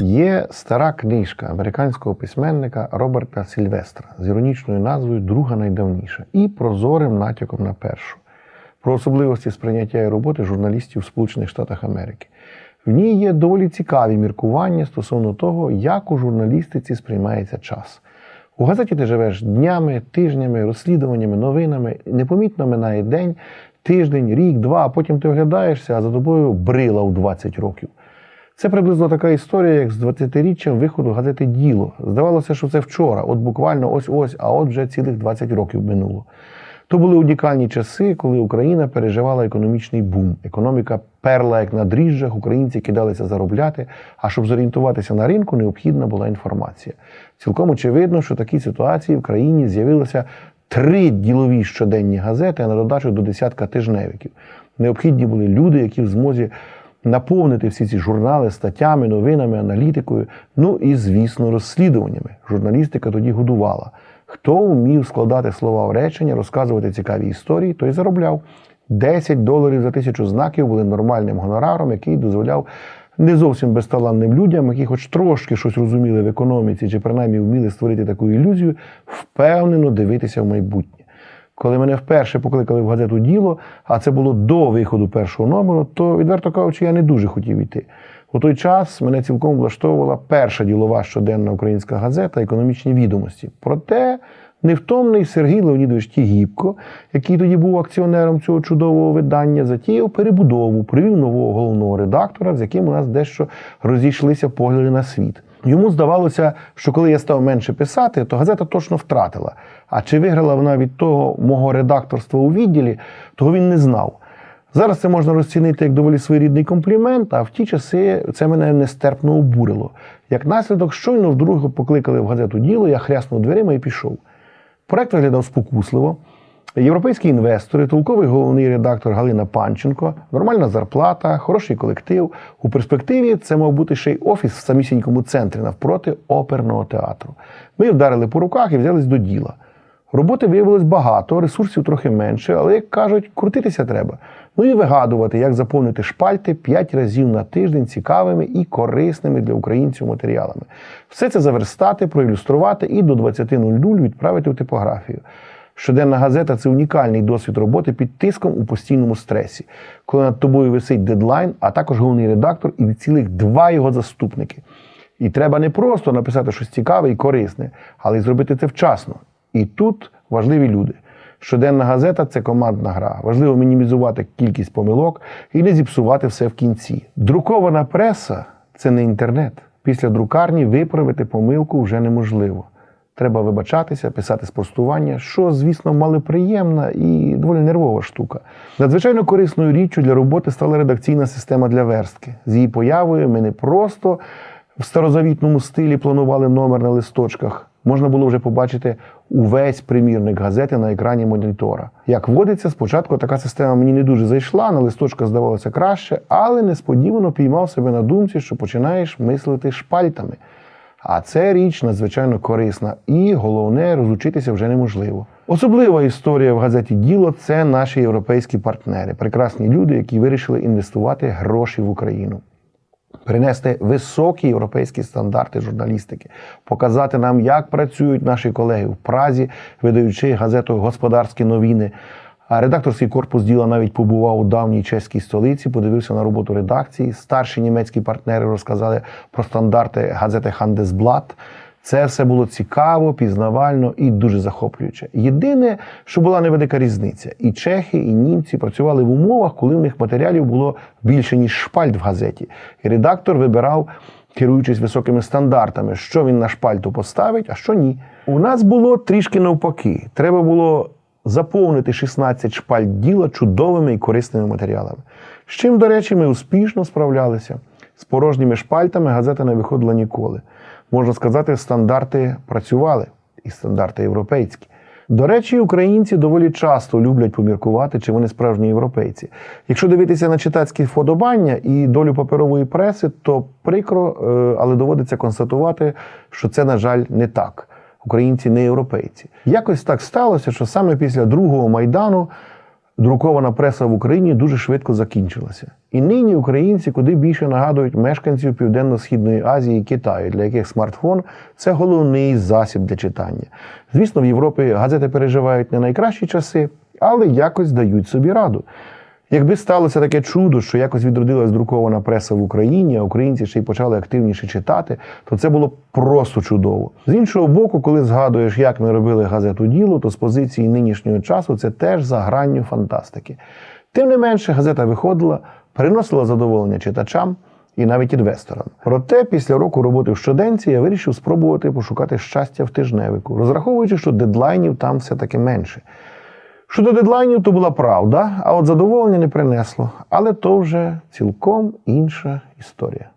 Є стара книжка американського письменника Роберта Сільвестра з іронічною назвою Друга найдавніша і прозорим натяком на першу про особливості сприйняття і роботи журналістів в Сполучених Штатах Америки. В ній є доволі цікаві міркування стосовно того, як у журналістиці сприймається час. У газеті ти живеш днями, тижнями, розслідуваннями, новинами. Непомітно минає день, тиждень, рік, два, а потім ти оглядаєшся, а за тобою брила у 20 років. Це приблизно така історія, як з 20-річчям виходу газети Діло. Здавалося, що це вчора, от буквально ось-ось, а от вже цілих 20 років минуло. То були унікальні часи, коли Україна переживала економічний бум. Економіка перла як на дріжджах, українці кидалися заробляти. А щоб зорієнтуватися на ринку, необхідна була інформація. Цілком очевидно, що в такій ситуації в країні з'явилося три ділові щоденні газети, а на додачу до десятка тижневиків. Необхідні були люди, які в змозі наповнити всі ці журнали статтями, новинами, аналітикою, ну і, звісно, розслідуваннями. Журналістика тоді годувала. Хто вмів складати слова в речення, розказувати цікаві історії, той заробляв. 10 доларів за тисячу знаків були нормальним гонораром, який дозволяв не зовсім безталанним людям, які хоч трошки щось розуміли в економіці, чи принаймні вміли створити таку ілюзію, впевнено дивитися в майбутнє. Коли мене вперше покликали в газету Діло, а це було до виходу першого номеру, то, відверто кажучи, я не дуже хотів йти. У той час мене цілком влаштовувала перша ділова щоденна українська газета Економічні відомості. Проте невтомний Сергій Леонідович Тігіпко, який тоді був акціонером цього чудового видання, затіяв перебудову, привів нового головного редактора, з яким у нас дещо розійшлися погляди на світ. Йому здавалося, що коли я став менше писати, то газета точно втратила. А чи виграла вона від того мого редакторства у відділі, того він не знав. Зараз це можна розцінити як доволі своєрідний комплімент, а в ті часи це мене нестерпно обурило. Як наслідок, щойно вдруге покликали в газету діло, я хряснув дверима і пішов. Проект виглядав спокусливо. Європейські інвестори, толковий головний редактор Галина Панченко, нормальна зарплата, хороший колектив. У перспективі це мав бути ще й офіс в самісінькому центрі навпроти оперного театру. Ми вдарили по руках і взялись до діла. Роботи виявилось багато, ресурсів трохи менше, але, як кажуть, крутитися треба. Ну і вигадувати, як заповнити шпальти 5 разів на тиждень цікавими і корисними для українців матеріалами. Все це заверстати, проілюструвати і до 20.00 відправити в типографію. Щоденна газета це унікальний досвід роботи під тиском у постійному стресі, коли над тобою висить дедлайн, а також головний редактор і цілих два його заступники. І треба не просто написати щось цікаве і корисне, але й зробити це вчасно. І тут важливі люди. Щоденна газета це командна гра. Важливо мінімізувати кількість помилок і не зіпсувати все в кінці. Друкована преса це не інтернет. Після друкарні виправити помилку вже неможливо. Треба вибачатися, писати спростування, що, звісно, малоприємна і доволі нервова штука. Надзвичайно корисною річчю для роботи стала редакційна система для верстки. З її появою ми не просто в старозавітному стилі планували номер на листочках. Можна було вже побачити увесь примірник газети на екрані монітора. Як водиться, спочатку така система мені не дуже зайшла, на листочках здавалося краще, але несподівано піймав себе на думці, що починаєш мислити шпальтами. А це річ надзвичайно корисна, і головне розучитися вже неможливо. Особлива історія в газеті Діло це наші європейські партнери, прекрасні люди, які вирішили інвестувати гроші в Україну. Принести високі європейські стандарти журналістики, показати нам, як працюють наші колеги в Празі, видаючи газету Господарські новини. А редакторський корпус діла навіть побував у давній чеській столиці, подивився на роботу редакції. Старші німецькі партнери розказали про стандарти газети Handelsblatt. Це все було цікаво, пізнавально і дуже захоплююче. Єдине, що була невелика різниця, і чехи, і німці працювали в умовах, коли в них матеріалів було більше ніж шпальт в газеті. І редактор вибирав, керуючись високими стандартами, що він на шпальту поставить, а що ні. У нас було трішки навпаки. Треба було заповнити 16 шпальт діла чудовими і корисними матеріалами. З чим, до речі, ми успішно справлялися. З порожніми шпальтами газета не виходила ніколи. Можна сказати, стандарти працювали, і стандарти європейські. До речі, українці доволі часто люблять поміркувати, чи вони справжні європейці. Якщо дивитися на читацькі вподобання і долю паперової преси, то прикро, е, але доводиться констатувати, що це, на жаль, не так. Українці не європейці. Якось так сталося, що саме після другого майдану друкована преса в Україні дуже швидко закінчилася. І нині українці куди більше нагадують мешканців Південно-Східної Азії і Китаю, для яких смартфон це головний засіб для читання. Звісно, в Європі газети переживають не найкращі часи, але якось дають собі раду. Якби сталося таке чудо, що якось відродилась друкована преса в Україні, а українці ще й почали активніше читати, то це було просто чудово. З іншого боку, коли згадуєш, як ми робили газету діло, то з позиції нинішнього часу це теж за гранню фантастики. Тим не менше, газета виходила, приносила задоволення читачам і навіть інвесторам. Проте, після року роботи в щоденці я вирішив спробувати пошукати щастя в тижневику, розраховуючи, що дедлайнів там все-таки менше. Щодо дедлайнів, то була правда, а от задоволення не принесло. Але то вже цілком інша історія.